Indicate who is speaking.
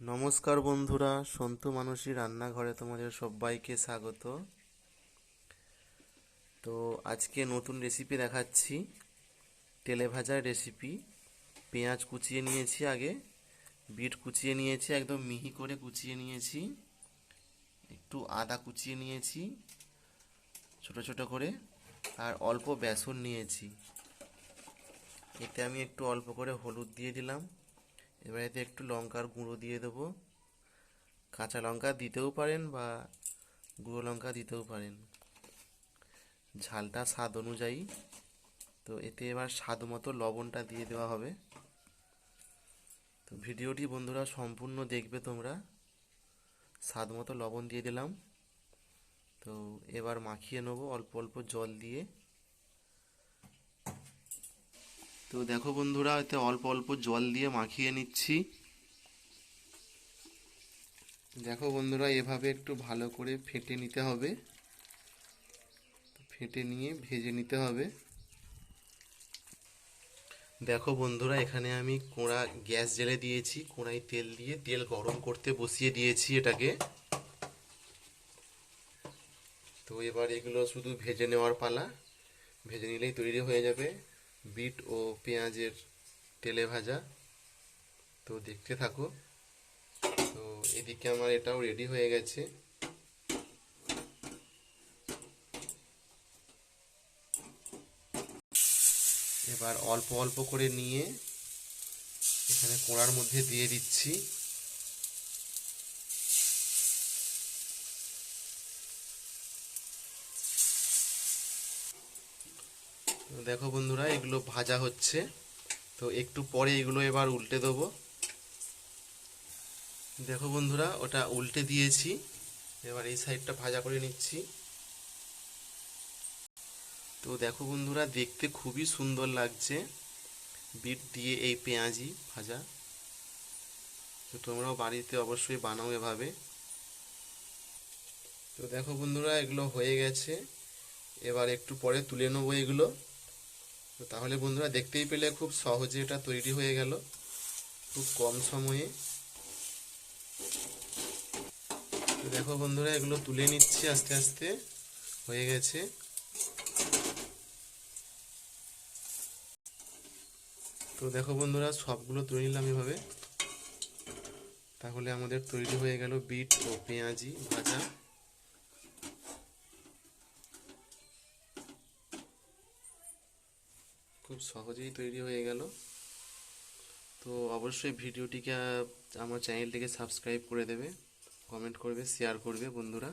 Speaker 1: নমস্কার বন্ধুরা, সন্তু মানসী রান্নাঘরে তোমাদের সবাইকে স্বাগত। তো আজকে নতুন রেসিপি দেখাচ্ছি, তেলে ভাজার রেসিপি পেঁয়াজ কুচিয়ে নিয়েছি আগে, বিট কুচিয়ে নিয়েছি, একদম মিহি করে কুচিয়ে নিয়েছি, একটু আদা কুচিয়ে নিয়েছি, ছোট ছোট করে, আর অল্প বেসন নিয়েছি। এতে আমি একটু অল্প করে হলুদ দিয়ে দিলাম। এবার এতে একটু লঙ্কার গুঁড়ো দিয়ে দেবো। কাঁচা লঙ্কা দিতেও পারেন বা গুঁড়ো লঙ্কা দিতেও পারেন। ঝালটা স্বাদ অনুযায়ী। তো এতে এবার স্বাদ মতো লবণটা দিয়ে দেওয়া হবে। তো ভিডিওটি বন্ধুরা সম্পূর্ণ দেখবে তোমরা। স্বাদ মতো লবণ দিয়ে দিলাম। তো এবার মাখিয়ে নেব অল্প অল্প জল দিয়ে। তো দেখো বন্ধুরা, এতে অল্প অল্প জল দিয়ে মাখিয়ে নিচ্ছি। দেখো বন্ধুরা, এভাবে একটু ভালো করে ফেটে নিতে হবে। ফেটে নিয়ে ভেজে নিতে হবে। দেখো বন্ধুরা, এখানে আমি কোড়া, গ্যাস জেলে দিয়েছি। কোড়াই তেল দিয়ে, তেল গরম করতে বসিয়ে দিয়েছি এটাকে। তো এবার এগুলো শুধু ভেজে নেওয়ার পালা। ভেজে নিলেই তৈরি হয়ে যাবে। বিট ও পেঁয়াজের তেলে ভাজা। তো দেখতে থাকো। তো এদিকে আমার এটাও রেডি হয়ে গেছে। এবার অল্প অল্প করে নিয়ে এখানে কোড়ার মধ্যে দিয়ে দিচ্ছি। দেখো বন্ধুরা, এগুলো ভাজা হচ্ছে। তো একটু পরে এগুলো এবার উল্টে দেবো। দেখো বন্ধুরা, ওটা উল্টে দিয়েছি। এবার এই সাইডটা ভাজা করে নিচ্ছি। তো দেখো বন্ধুরা, দেখতে খুবই সুন্দর লাগছে। বিট দিয়ে এই পেঁয়াজি ভাজা। তো তোমরাও বাড়িতে অবশ্যই বানাও এভাবে। তো দেখো বন্ধুরা, এগুলো হয়ে গেছে। এবার একটু পরে তুলে নেব এগুলো। তো তাহলে বন্ধুরা দেখতেই পেলে খুব সহজে এটা তৈরি হয়ে গেল। খুব কম সময়ে। তো দেখো বন্ধুরা, এগুলো তুলে নিচ্ছি আস্তে আস্তে। হয়ে গেছে। তো দেখো বন্ধুরা, সবগুলো তুলে নিলাম এভাবে। তাহলে আমাদের তৈরি হয়ে গেল বিট ও পেঁয়াজি ভাজা। খুব সহজেই তৈরি হয়ে গেল। তো অবশ্যই ভিডিওটিকে আমার চ্যানেলটিকে সাবস্ক্রাইব করে দেবে কমেন্ট করবে শেয়ার করবে বন্ধুরা।